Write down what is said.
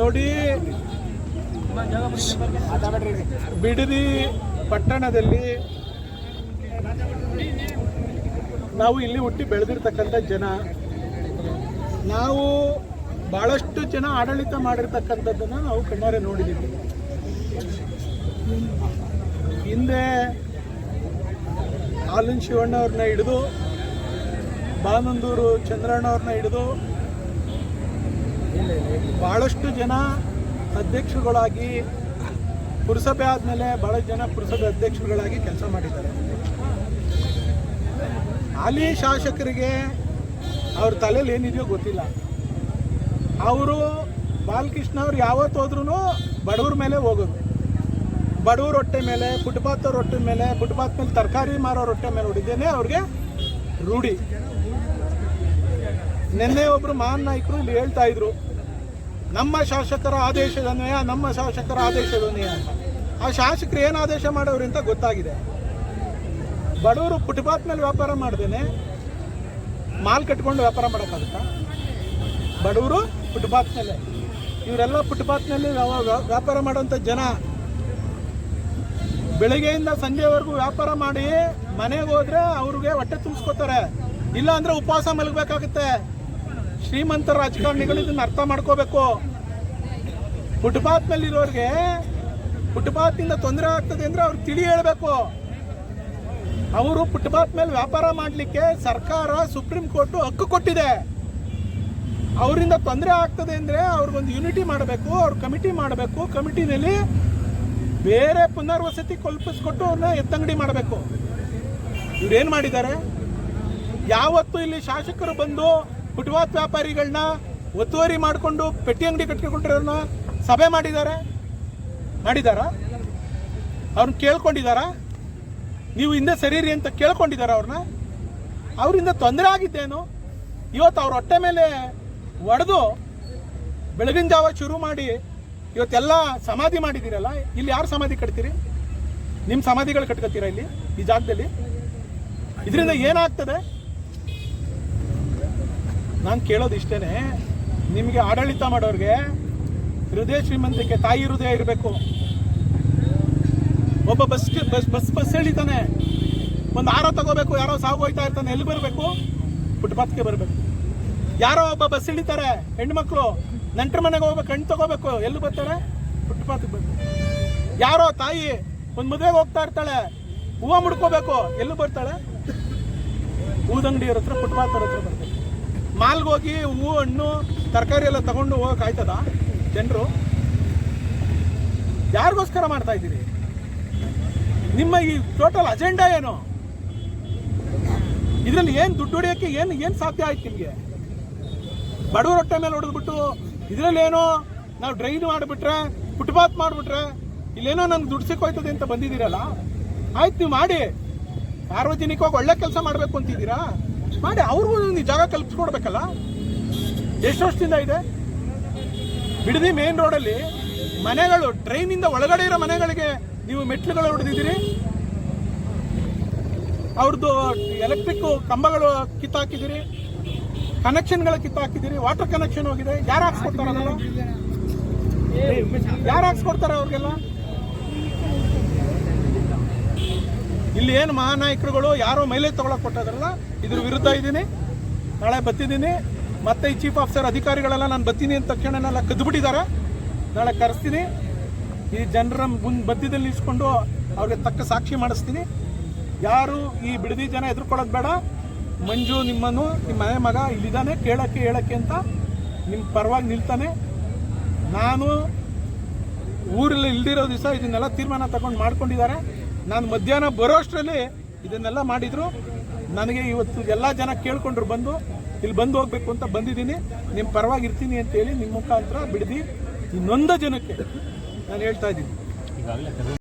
ನೋಡಿ, ಬಿಡದಿ ಪಟ್ಟಣದಲ್ಲಿ ನಾವು ಇಲ್ಲಿ ಹುಟ್ಟಿ ಬೆಳೆದಿರ್ತಕ್ಕಂಥ ಜನ. ನಾವು ಬಹಳಷ್ಟು ಜನ ಆಡಳಿತ ಮಾಡಿರ್ತಕ್ಕಂಥದ್ದನ್ನು ನಾವು ಕಣ್ಣಾರೆ ನೋಡಿದ್ದೀವಿ ಹಿಂದೆ ಆಲನ್ ಶಿವಣ್ಣವ್ರನ್ನ ಹಿಡಿದು, ಬಾನಂದೂರು ಚಂದ್ರಣ್ಣ ಅವ್ರನ್ನ ಹಿಡಿದು ಬಹಳಷ್ಟು ಜನ ಅಧ್ಯಕ್ಷರುಗಳಾಗಿ ಪುರಸಭೆ ಆದಮೇಲೆ ಭಾಳಷ್ಟು ಜನ ಪುರಸಭೆ ಅಧ್ಯಕ್ಷರುಗಳಾಗಿ ಕೆಲಸ ಮಾಡಿದ್ದಾರೆ. ಹಾಲಿ ಶಾಸಕರಿಗೆ ಅವ್ರ ತಲೆಯಲ್ಲಿ ಏನಿದೆಯೋ ಗೊತ್ತಿಲ್ಲ. ಅವರು ಬಾಲಕೃಷ್ಣ ಅವ್ರು ಯಾವತ್ತು ಹೋದ್ರೂ ಬಡವ್ರ ಮೇಲೆ ಹೋಗೋದು ಬಡವ್ರ ರೊಟ್ಟೆ ಮೇಲೆ ಫುಟ್ಪಾತ್ ರೊಟ್ಟೆ ಮೇಲೆ, ಫುಟ್ಪಾತ್ ಮೇಲೆ ತರಕಾರಿ ಮಾರೋ ರೊಟ್ಟೆ ಮೇಲೆ ಹೊಡಿದೇನೆ ಅವ್ರಿಗೆ ರೂಢಿ. ನಿನ್ನೆ ಒಬ್ರು ಮಹಾನ್ ನಾಯಕರು ಇಲ್ಲಿ ಹೇಳ್ತಾ ಇದ್ರು. ನಮ್ಮ ಶಾಸಕರ ಆದೇಶದನ್ವಯ ನಮ್ಮ ಶಾಸಕರ ಆದೇಶದನ್ವಯ ಆ ಶಾಸಕರು ಏನು ಆದೇಶ ಮಾಡೋರು ಅಂತ ಗೊತ್ತಾಗಿದೆ. ಬಡವರು ಫುಟ್ಪಾತ್ ಮೇಲೆ ವ್ಯಾಪಾರ ಮಾಡ್ದೇನೆ, ಮಾಲ್ ಕಟ್ಕೊಂಡು ವ್ಯಾಪಾರ ಮಾಡೋಕ್ಕಾಗುತ್ತಾ? ಬಡವರು ಫುಟ್ಪಾತ್ ಮೇಲೆ ಇವರೆಲ್ಲ ಫುಟ್ಪಾತ್ನಲ್ಲಿ ವ್ಯಾಪಾರ ಮಾಡುವಂಥ ಜನ. ಬೆಳಗ್ಗೆಯಿಂದ ಸಂಜೆವರೆಗೂ ವ್ಯಾಪಾರ ಮಾಡಿ ಮನೆಗೆ ಹೋದ್ರೆ ಅವ್ರಿಗೆ ಹೊಟ್ಟೆ ತುಂಬಿಸ್ಕೋತಾರೆ. ಇಲ್ಲ ಅಂದ್ರೆ ಉಪವಾಸ ಮಲಗಬೇಕಾಗುತ್ತೆ. ಶ್ರೀಮಂತ ರಾಜಕಾರಣಿಗಳು ಇದನ್ನ ಅರ್ಥ ಮಾಡ್ಕೋಬೇಕು. ಫುಟ್ಪಾತ್ ಮೇಲೆ ಇರೋರಿಗೆ ಫುಟ್ಪಾತ್ ಇಂದ ತೊಂದರೆ ಆಗ್ತದೆ ಅಂದರೆ ಅವ್ರು ತಿಳಿ ಹೇಳ್ಬೇಕು. ಅವರು ಫುಟ್ಪಾತ್ ಮೇಲೆ ವ್ಯಾಪಾರ ಮಾಡಲಿಕ್ಕೆ ಸರ್ಕಾರ, ಸುಪ್ರೀಂ ಕೋರ್ಟ್ ಹಕ್ಕು ಕೊಟ್ಟಿದೆ. ಅವರಿಂದ ತೊಂದರೆ ಆಗ್ತದೆ ಅಂದರೆ ಅವ್ರಿಗೊಂದು ಯೂನಿಟಿ ಮಾಡಬೇಕು, ಅವ್ರ ಕಮಿಟಿ ಮಾಡಬೇಕು. ಕಮಿಟಿನಲ್ಲಿ ಬೇರೆ ಪುನರ್ವಸತಿ ಕಲ್ಪಿಸ್ಕೊಟ್ಟು ಅವ್ರನ್ನ ಎತ್ತಂಗಡಿ ಮಾಡಬೇಕು. ಇವ್ರೇನು ಮಾಡಿದ್ದಾರೆ? ಯಾವತ್ತು ಇಲ್ಲಿ ಶಾಸಕರು ಬಂದು ಫುಟ್ಪಾತ್ ವ್ಯಾಪಾರಿಗಳನ್ನ ಒತ್ತುವರಿ ಮಾಡಿಕೊಂಡು ಪೆಟ್ಟಿ ಅಂಗಡಿ ಕಟ್ಕೊಂಡಿರೋನ್ನ ಸಭೆ ಮಾಡಿದ್ದಾರೆ ಮಾಡಿದಾರಾ? ಅವ್ರನ್ನ ಕೇಳ್ಕೊಂಡಿದ್ದಾರಾ ನೀವು ಹಿಂದೆ ಸರೀರಿ ಅಂತ ಕೇಳ್ಕೊಂಡಿದಾರ ಅವ್ರನ್ನ? ಅವರಿಂದ ತೊಂದರೆ ಆಗಿದ್ದೇನು ಇವತ್ತು ಅವ್ರ ಹೊಟ್ಟೆ ಮೇಲೆ ಒಡೆದು ಬೆಳಗಿನ ಜಾವ ಶುರು ಮಾಡಿ ಇವತ್ತೆಲ್ಲ ಸಮಾಧಿ ಮಾಡಿದ್ದೀರಲ್ಲ, ಇಲ್ಲಿ ಯಾರು ಸಮಾಧಿ ಕಟ್ತೀರಿ? ನಿಮ್ಮ ಸಮಾಧಿಗಳು ಕಟ್ಕೋತೀರಾ ಇಲ್ಲಿ, ಈ ಜಾಗದಲ್ಲಿ? ಇದರಿಂದ ಏನಾಗ್ತದೆ? ನಾನು ಕೇಳೋದು ಇಷ್ಟೇನೆ. ನಿಮಗೆ ಆಡಳಿತ ಮಾಡೋರಿಗೆ ಹೃದಯ ಶ್ರೀಮಂತಿಕೆ ತಾಯಿ ಹೃದಯ ಇರಬೇಕು. ಒಬ್ಬ ಬಸ್ ಬಸ್ ಬಸ್ ಬಸ್ ಹೇಳಿತಾನೆ ಒಂದು ಆರೋ ತಗೋಬೇಕು, ಯಾರೋ ಸಾವು ಹೋಯ್ತಾ ಇರ್ತಾನೆ, ಎಲ್ಲಿ ಬರಬೇಕು? ಫುಟ್ಪಾತ್ಗೆ ಬರಬೇಕು. ಯಾರೋ ಒಬ್ಬ ಬಸ್ ಇಳಿತಾರೆ ಹೆಣ್ಮಕ್ಳು, ನೆಂಟ್ರ ಮನೆಗೆ ಹೋಗ್ಬೇಕು ಹಣ್ಣು ತಗೋಬೇಕು, ಎಲ್ಲಿ ಬರ್ತಾರೆ? ಫುಟ್ಪಾತ್ಗೆ ಬರ್ಬೇಕು ಯಾರೋ ತಾಯಿ ಒಂದು ಮದುವೆಗೆ ಹೋಗ್ತಾ ಇರ್ತಾಳೆ, ಹೂವು ಮುಡ್ಕೋಬೇಕು, ಎಲ್ಲಿ ಬರ್ತಾಳೆ? ಹೂದಂಗಡಿ ಇರತ್ರ ಹತ್ರ ಫುಟ್ಪಾತ್ ಬರ್ಬೇಕು ಮಾಲ್ಗೆ ಹೋಗಿ ಹೂವು, ಹಣ್ಣು, ತರಕಾರಿ ಎಲ್ಲ ತಗೊಂಡು ಹೋಗಕ್ಕೆ ಆಯ್ತದ? ಜನರು ಯಾರಿಗೋಸ್ಕರ ಮಾಡ್ತಾ ಇದ್ದೀರಿ? ನಿಮ್ಮ ಈ ಟೋಟಲ್ ಅಜೆಂಡಾ ಏನು? ಇದರಲ್ಲಿ ಏನು ದುಡ್ಡು ಹೊಡೆಯೋಕ್ಕೆ ಏನು ಏನು ಸಾಧ್ಯ ಆಯ್ತು ನಿಮಗೆ? ಬಡವರ ಹೊಟ್ಟೆ ಮೇಲೆ ಹೊಡೆದ್ಬಿಟ್ಟು ಇದರಲ್ಲಿ ಏನೋ ನಾವು ಡ್ರೈನ್ ಮಾಡಿಬಿಟ್ರೆ, ಫುಟ್ಪಾತ್ ಮಾಡಿಬಿಟ್ರೆ, ಇಲ್ಲೇನೋ ನನ್ಗೆ ದುಡ್ಡು ಸಿಕ್ಕೋಯ್ತದೆ ಅಂತ ಬಂದಿದ್ದೀರಲ್ಲ? ಆಯ್ತು ನೀವು ಮಾಡಿ. ಸಾರ್ವಜನಿಕವಾಗಿ ಒಳ್ಳೆ ಕೆಲಸ ಮಾಡಬೇಕು ಅಂತಿದ್ದೀರಾ? ಮಾಡಿ, ಅವ್ರಿಗೂ ನೀವು ಜಾಗ ಕಲ್ಪಿಸ್ಕೊಡ್ಬೇಕಲ್ಲ? ಎಷ್ಟು ವರ್ಷದಿಂದ ಇದೆ? ಬಿಡದಿ ಮೇನ್ ರೋಡಲ್ಲಿ ಮನೆಗಳು ಟ್ರೈನಿಂದ ಒಳಗಡೆ ಇರೋ ಮನೆಗಳಿಗೆ ನೀವು ಮೆಟ್ಲುಗಳು ಹೊಡೆದಿದ್ದೀರಿ? ಅವ್ರದ್ದು ಎಲೆಕ್ಟ್ರಿಕ್ ಕಂಬಗಳು ಕಿತ್ತಾಕಿದ್ದೀರಿ? ಕನೆಕ್ಷನ್ಗಳು ಕಿತ್ತಾಕಿದ್ದೀರಿ? ವಾಟರ್ ಕನೆಕ್ಷನ್ ಹೋಗಿದೆ. ಯಾರು ಹಾಕ್ಸ್ಕೊಡ್ತಾರೆ ಯಾರು ಹಾಕ್ಸ್ಕೊಡ್ತಾರೆ ಅವ್ರಿಗೆಲ್ಲ? ಇಲ್ಲಿ ಏನು ಮಹಾನಾಯಕರುಗಳು, ಯಾರೋ ಮೈಲೇಜ್ ತಗೊಳಕ್ ಕೊಟ್ಟದ್ರಲ್ಲ ಇದ್ರ ವಿರುದ್ಧ ಇದ್ದೀನಿ. ನಾಳೆ ಬತ್ತಿದ್ದೀನಿ ಮತ್ತೆ ಈ ಚೀಫ್ ಆಫೀಸರ್ ಅಧಿಕಾರಿಗಳೆಲ್ಲ ನಾನು ಬತ್ತೀನಿ ಅಂತ ತಕ್ಷಣನೆಲ್ಲ ಕದ್ದುಬಿಟ್ಟಿದ್ದಾರೆ. ನಾಳೆ ಕರೆಸ್ತೀನಿ. ಈ ಜನರ ಮುಂದೆ ಬದ್ಯದಲ್ಲಿ ಇಸ್ಕೊಂಡು ಅವ್ರಿಗೆ ತಕ್ಕ ಸಾಕ್ಷಿ ಮಾಡಿಸ್ತೀನಿ. ಯಾರು ಈ ಬಿಡದಿ ಜನ ಎದುರ್ಕೊಳ್ಳೋದು ಬೇಡ. ಮಂಜು ನಿಮ್ಮನ್ನು, ನಿಮ್ಮ ಮನೆ ಮಗ ಇಲ್ಲಿದ್ದಾನೆ, ಕೇಳಕ್ಕೆ, ಹೇಳಕ್ಕೆ ಅಂತ ನಿಮ್ಮ ಪರವಾಗಿ ನಿಲ್ತಾನೆ. ನಾನು ಊರಲ್ಲಿ ಇಲ್ದಿರೋ ದಿವಸ ಇದನ್ನೆಲ್ಲ ತೀರ್ಮಾನ ತಗೊಂಡು ಮಾಡ್ಕೊಂಡಿದ್ದಾರೆ. ನಾನು ಮಧ್ಯಾಹ್ನ ಬರೋ ಅಷ್ಟರಲ್ಲಿ ಇದನ್ನೆಲ್ಲ ಮಾಡಿದ್ರು. ನನಗೆ ಇವತ್ತು ಎಲ್ಲ ಜನ ಕೇಳ್ಕೊಂಡ್ರು ಬಂದು ಇಲ್ಲಿ ಬಂದು ಹೋಗ್ಬೇಕು ಅಂತ ಬಂದಿದ್ದೀನಿ. ನಿಮ್ಮ ಪರವಾಗಿ ಇರ್ತೀನಿ ಅಂತೇಳಿ ನಿಮ್ಮ ಮುಖಾಂತರ ಬಿಡದಿ ಇನ್ನೊಂದು ಜನಕ್ಕೆ ನಾನು ಹೇಳ್ತಾ ಇದ್ದೀನಿ.